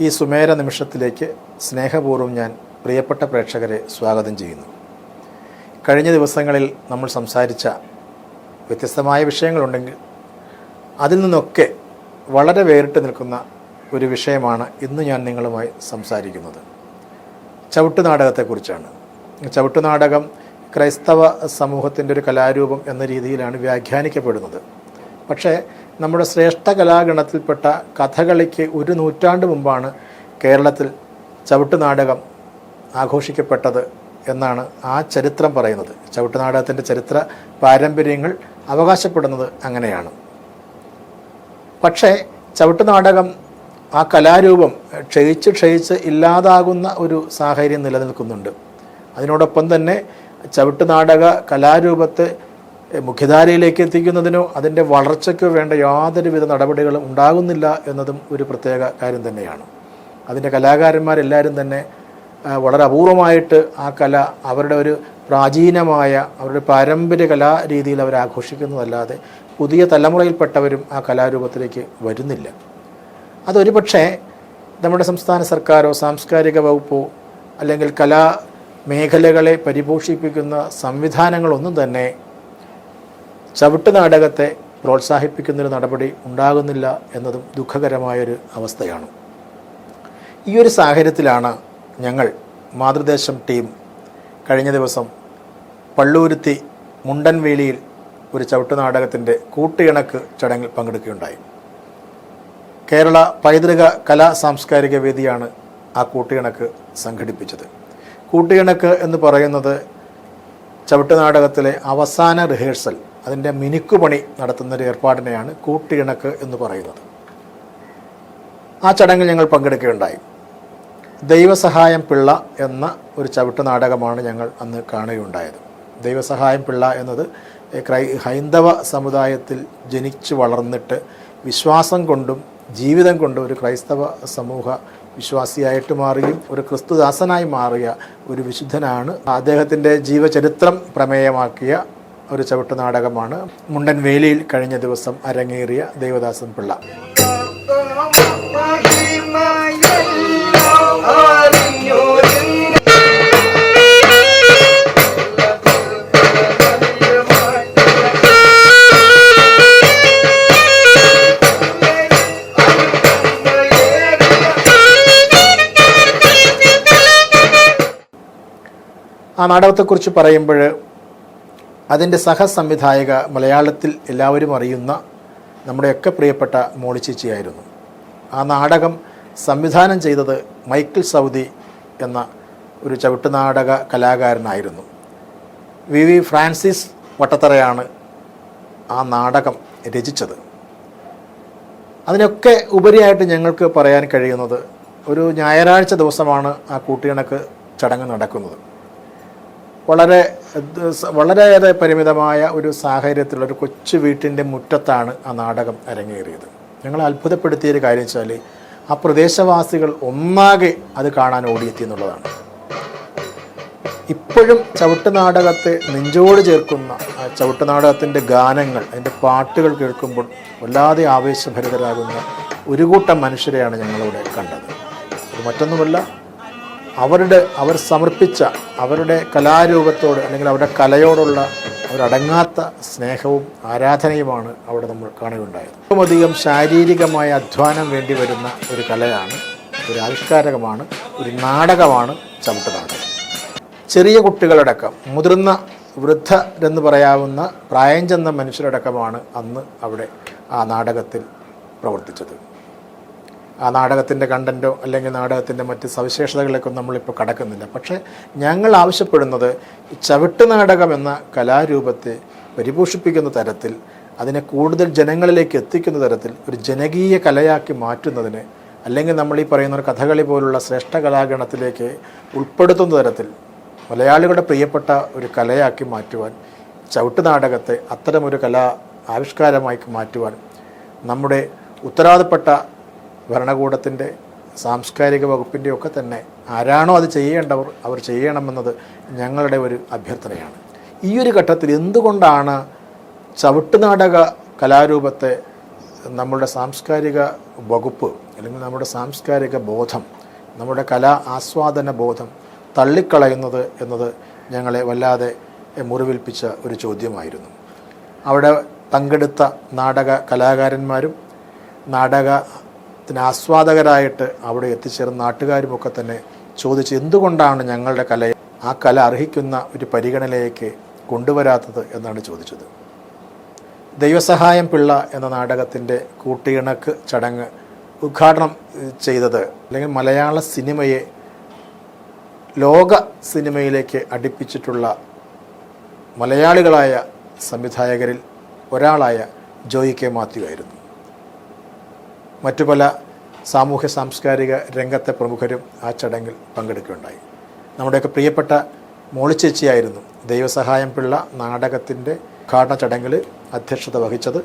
ഈ സുമേര നിമിഷത്തിലേക്ക് സ്നേഹപൂർവം ഞാൻ പ്രിയപ്പെട്ട പ്രേക്ഷകരെ സ്വാഗതം ചെയ്യുന്നു. കഴിഞ്ഞ ദിവസങ്ങളിൽ നമ്മൾ സംസാരിച്ച വ്യത്യസ്തമായ വിഷയങ്ങളുണ്ടെങ്കിൽ അതിൽ നിന്നൊക്കെ വളരെ വേറിട്ട് നിൽക്കുന്ന ഒരു വിഷയമാണ് ഇന്ന് ഞാൻ നിങ്ങളുമായി സംസാരിക്കുന്നത്. ചവിട്ടുനാടകത്തെക്കുറിച്ചാണ് ചവിട്ടുനാടകം ക്രൈസ്തവ സമൂഹത്തിന്റെ ഒരു കലാരൂപം എന്ന രീതിയിലാണ് വ്യാഖ്യാനിക്കപ്പെടുന്നത്. പക്ഷേ നമ്മുടെ ശ്രേഷ്ഠ കലാഗണത്തിൽപ്പെട്ട കഥകളിക്ക് ഒരു നൂറ്റാണ്ട് മുമ്പാണ് കേരളത്തിൽ ചവിട്ടുനാടകം ആഘോഷിക്കപ്പെട്ടത് എന്നാണ് ആ ചരിത്രം പറയുന്നത്. ചവിട്ടുനാടകത്തിന്റെ ചരിത്ര പാരമ്പര്യങ്ങൾ അവകാശപ്പെടുന്നത് അങ്ങനെയാണ്. പക്ഷേ ചവിട്ടുനാടകം ആ കലാരൂപം ക്ഷയിച്ച് ക്ഷയിച്ച് ഇല്ലാതാകുന്ന ഒരു സാഹചര്യം നിലനിൽക്കുന്നുണ്ട്. അതിനോടൊപ്പം തന്നെ ചവിട്ടുനാടക കലാരൂപത്തെ മുഖ്യധാരയിലേക്ക് എത്തിക്കുന്നതിനോ അതിന്റെ വളർച്ചയ്ക്കോ വേണ്ട യാതൊരുവിധ നടപടികളും ഉണ്ടാകുന്നില്ല എന്നതും ഒരു പ്രത്യേക കാര്യം തന്നെയാണ്. അതിന്റെ കലാകാരന്മാരെല്ലാവരും തന്നെ വളരെ അപൂർവമായിട്ട് ആ കല അവരുടെ ഒരു പ്രാചീനമായ അവരുടെ പാരമ്പര്യ കലാരീതിയിൽ അവർ ആഘോഷിക്കുന്നതല്ലാതെ പുതിയ തലമുറയിൽപ്പെട്ടവരും ആ കലാരൂപത്തിലേക്ക് വരുന്നില്ല. അതൊരു പക്ഷേ നമ്മുടെ സംസ്ഥാന സർക്കാരോ സാംസ്കാരിക വകുപ്പോ അല്ലെങ്കിൽ കലാ മേഖലകളെ പരിപോഷിപ്പിക്കുന്ന സംവിധാനങ്ങളൊന്നും തന്നെ ചവിട്ട് നാടകത്തെ പ്രോത്സാഹിപ്പിക്കുന്നൊരു നടപടി ഉണ്ടാകുന്നില്ല എന്നതും ദുഃഖകരമായൊരു അവസ്ഥയാണ്. ഈ ഒരു സാഹചര്യത്തിലാണ് ഞങ്ങൾ മാതൃദേശം ടീം കഴിഞ്ഞ ദിവസം പള്ളൂരുത്തി മുണ്ടൻവേലിയിൽ ഒരു ചവിട്ട് നാടകത്തിന്റെ കൂട്ടിയിണക്ക് ചടങ്ങിൽ പങ്കെടുക്കുകയുണ്ടായി. കേരള പൈതൃക കലാ സാംസ്കാരിക വേദിയാണ് ആ കൂട്ടിയിണക്ക് സംഘടിപ്പിച്ചത്. കൂട്ടിയിണക്ക് എന്ന് പറയുന്നത് ചവിട്ട് നാടകത്തിലെ അവസാന റിഹേഴ്സൽ അതിന്റെ മിനുക്കുപണി നടത്തുന്നൊരു ഏർപ്പാടിനെയാണ് കൂട്ടിയിണക്ക് എന്ന് പറയുന്നത്. ആ ചടങ്ങിൽ ഞങ്ങൾ പങ്കെടുക്കുകയുണ്ടായി. ദൈവസഹായം പിള്ള എന്ന ഒരു ചവിട്ട് നാടകമാണ് ഞങ്ങൾ അന്ന് കാണുകയുണ്ടായത്. ദൈവസഹായം പിള്ള എന്നത് ക്രൈ ഹൈന്ദവ സമുദായത്തിൽ ജനിച്ചു വളർന്നിട്ട് വിശ്വാസം കൊണ്ടും ജീവിതം കൊണ്ടും ഒരു ക്രൈസ്തവ സമൂഹ വിശ്വാസിയായിട്ട് മാറുകയും ഒരു ക്രിസ്തുദാസനായി മാറിയ ഒരു വിശുദ്ധനാണ് അദ്ദേഹത്തിന്റെ ജീവചരിത്രം പ്രമേയമാക്കിയ ഒരു ചവിട്ട് നാടകമാണ്. മുണ്ടൻ വേലിയിൽ കഴിഞ്ഞ ദിവസം അരങ്ങേറിയ ദേവദാസൻ പിള്ള. ആ നാടകത്തെക്കുറിച്ച് പറയുമ്പോൾ അതിന്റെ സഹസംവിധായക മലയാളത്തിൽ എല്ലാവരും അറിയുന്ന നമ്മുടെയൊക്കെ പ്രിയപ്പെട്ട മോളി ചേച്ചിയായിരുന്നു. ആ നാടകം സംവിധാനം ചെയ്തത് മൈക്കിൾ സൗദി എന്ന ഒരു ചവിട്ടുനാടക കലാകാരനായിരുന്നു. വി വി ഫ്രാൻസിസ് വട്ടത്തറയാണ് ആ നാടകം രചിച്ചത്. അതിനൊക്കെ ഉപരിയായിട്ട് ഞങ്ങൾക്ക് പറയാൻ കഴിയുന്നത് ഒരു ഞായറാഴ്ച ദിവസമാണ് ആ കൂട്ടിയിണക്ക് ചടങ്ങ് നടക്കുന്നത്. വളരെ വളരെയേറെ പരിമിതമായ ഒരു സാഹചര്യത്തിലുള്ള ഒരു കൊച്ചു വീട്ടിന്റെ മുറ്റത്താണ് ആ നാടകം അരങ്ങേറിയത്. ഞങ്ങൾ അത്ഭുതപ്പെടുത്തിയൊരു കാര്യം വെച്ചാൽ ആ പ്രദേശവാസികൾ ഒന്നാകെ അത് കാണാൻ ഓടിയെത്തി എന്നുള്ളതാണ്. ഇപ്പോഴും ചവിട്ട് നാടകത്തെ നെഞ്ചോട് ചേർക്കുന്ന ആ ചവിട്ട് നാടകത്തിന്റെ ഗാനങ്ങൾ അതിന്റെ പാട്ടുകൾ കേൾക്കുമ്പോൾ വല്ലാതെ ആവേശഭരിതരാകുന്ന ഒരു കൂട്ടം മനുഷ്യരെയാണ് ഞങ്ങളിവിടെ കണ്ടത്. മറ്റൊന്നുമല്ല അവരുടെ അവർ സമർപ്പിച്ച അവരുടെ കലാരൂപത്തോട് അല്ലെങ്കിൽ അവരുടെ കലയോടുള്ള അവരടങ്ങാത്ത സ്നേഹവും ആരാധനയുമാണ് അവിടെ നമ്മൾ കാണുകയുണ്ടായത്. ഏറ്റവും അധികം ശാരീരികമായ അധ്വാനം വേണ്ടി വരുന്ന ഒരു കലയാണ് ഒരു ആവിഷ്കാരകമാണ് ഒരു നാടകമാണ് ചവിട്ടുനാടകം ചെറിയ കുട്ടികളടക്കം മുതിർന്ന വൃദ്ധരെന്ന് പറയാവുന്ന പ്രായം ചെന്ന മനുഷ്യരടക്കമാണ് അന്ന് അവിടെ ആ നാടകത്തിൽ പ്രവർത്തിച്ചത്. ആ നാടകത്തിന്റെ കണ്ടന്റോ അല്ലെങ്കിൽ നാടകത്തിന്റെ മറ്റ് സവിശേഷതകളിലേക്കൊന്നും നമ്മളിപ്പോൾ കടക്കുന്നില്ല. പക്ഷേ ഞങ്ങൾ ആവശ്യപ്പെടുന്നത് ചവിട്ട് നാടകം എന്ന കലാരൂപത്തെ പരിപോഷിപ്പിക്കുന്ന തരത്തിൽ അതിനെ കൂടുതൽ ജനങ്ങളിലേക്ക് എത്തിക്കുന്ന തരത്തിൽ ഒരു ജനകീയ കലയാക്കി മാറ്റുന്നതിന് അല്ലെങ്കിൽ നമ്മൾ ഈ പറയുന്ന ഒരു കഥകളി പോലുള്ള ശ്രേഷ്ഠ കലാഗണത്തിലേക്ക് ഉൾപ്പെടുത്തുന്ന തരത്തിൽ മലയാളികളുടെ പ്രിയപ്പെട്ട ഒരു കലയാക്കി മാറ്റുവാൻ ചവിട്ട് നാടകത്തെ അത്തരമൊരു കലാ ആവിഷ്കാരമായി മാറ്റുവാൻ നമ്മുടെ ഉത്തരവാദപ്പെട്ട ഭരണകൂടത്തിന്റെ സാംസ്കാരിക വകുപ്പിന്റെ ഒക്കെ തന്നെ ആരാണോ അത് ചെയ്യേണ്ടവർ അവർ ചെയ്യണമെന്നത് ഞങ്ങളുടെ ഒരു അഭ്യർത്ഥനയാണ്. ഈ ഒരു ഘട്ടത്തിൽ എന്തുകൊണ്ടാണ് ചവിട്ടുനാടക കലാരൂപത്തെ നമ്മുടെ സാംസ്കാരിക വകുപ്പ് അല്ലെങ്കിൽ നമ്മുടെ സാംസ്കാരിക ബോധം നമ്മുടെ കലാ ആസ്വാദന ബോധം തള്ളിക്കളയുന്നത് എന്നത് ഞങ്ങളെ വല്ലാതെ മുറിവേൽപ്പിച്ച ഒരു ചോദ്യമായിരുന്നു. അവിടെ പങ്കെടുത്ത നാടക കലാകാരന്മാരും നാടകത്തിന് ആസ്വാദകരായിട്ട് അവിടെ എത്തിച്ചേർന്ന നാട്ടുകാരുമൊക്കെ തന്നെ ചോദിച്ച് എന്തുകൊണ്ടാണ് ഞങ്ങളുടെ കലയെ ആ കല അർഹിക്കുന്ന ഒരു പരിഗണനയിലേക്ക് കൊണ്ടുവരാത്തത് എന്നാണ് ചോദിച്ചത്. ദൈവസഹായം പിള്ള എന്ന നാടകത്തിന്റെ കൂട്ടിയിണക്ക് ചടങ്ങ് ഉദ്ഘാടനം ചെയ്തത് അല്ലെങ്കിൽ മലയാള സിനിമയെ ലോക സിനിമയിലേക്ക് അടുപ്പിച്ചിട്ടുള്ള മലയാളികളായ സംവിധായകരിൽ ഒരാളായ ജോയി കെ മാത്യു ആയിരുന്നു. മറ്റു പല സാമൂഹ്യ സാംസ്കാരിക രംഗത്തെ പ്രമുഖരും ആ ചടങ്ങിൽ പങ്കെടുക്കുകയുണ്ടായി. നമ്മുടെയൊക്കെ പ്രിയപ്പെട്ട മോളിച്ചേച്ചിയായിരുന്നു ദൈവസഹായം പിള്ള നാടകത്തിന്റെ ഉദ്ഘാടന ചടങ്ങിൽ അധ്യക്ഷത വഹിച്ചത്.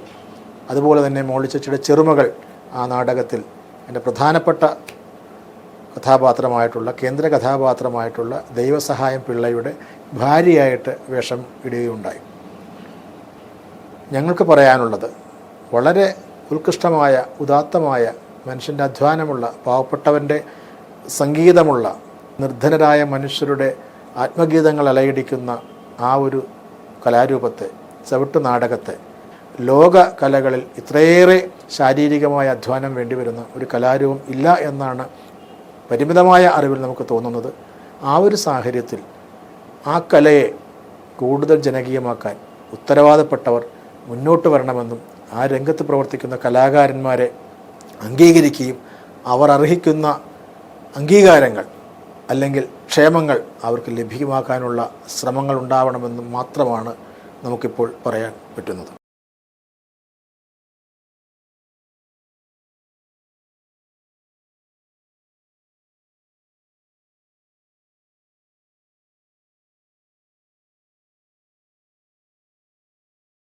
അതുപോലെ തന്നെ മോളിച്ചേച്ചിയുടെ ചെറുമകൾ ആ നാടകത്തിൽ എന്റെ പ്രധാനപ്പെട്ട കഥാപാത്രമായിട്ടുള്ള കേന്ദ്ര കഥാപാത്രമായിട്ടുള്ള ദൈവസഹായം പിള്ളയുടെ ഭാര്യയായിട്ട് വേഷം ഇടുകയുണ്ടായി. ഞങ്ങൾക്ക് പറയാനുള്ളത് വളരെ ഉത്കൃഷ്ടമായ ഉദാത്തമായ മനുഷ്യന്റെ അധ്വാനമുള്ള പാവപ്പെട്ടവന്റെ സംഗീതമുള്ള നിർധനരായ മനുഷ്യരുടെ ആത്മഗീതങ്ങൾ അലയടിക്കുന്ന ആ ഒരു കലാരൂപത്തെ ചവിട്ടു നാടകത്തെ ലോക കലകളിൽ ഇത്രയേറെ ശാരീരികമായ അധ്വാനം വേണ്ടിവരുന്ന ഒരു കലാരൂപം ഇല്ല എന്നാണ് പരിമിതമായ അറിവിൽ നമുക്ക് തോന്നുന്നത്. ആ ഒരു സാഹചര്യത്തിൽ ആ കലയെ കൂടുതൽ ജനകീയമാക്കാൻ ഉത്തരവാദപ്പെട്ടവർ മുന്നോട്ട് വരണമെന്നും ആ രംഗത്ത് പ്രവർത്തിക്കുന്ന കലാകാരന്മാരെ അംഗീകരിക്കുകയും അവർ അർഹിക്കുന്ന അംഗീകാരങ്ങൾ അല്ലെങ്കിൽ ക്ഷേമങ്ങൾ അവർക്ക് ലഭ്യമാക്കാനുള്ള ശ്രമങ്ങൾ ഉണ്ടാവണമെന്ന് മാത്രമാണ് നമുക്കിപ്പോൾ പറയാൻ പറ്റുന്നത്.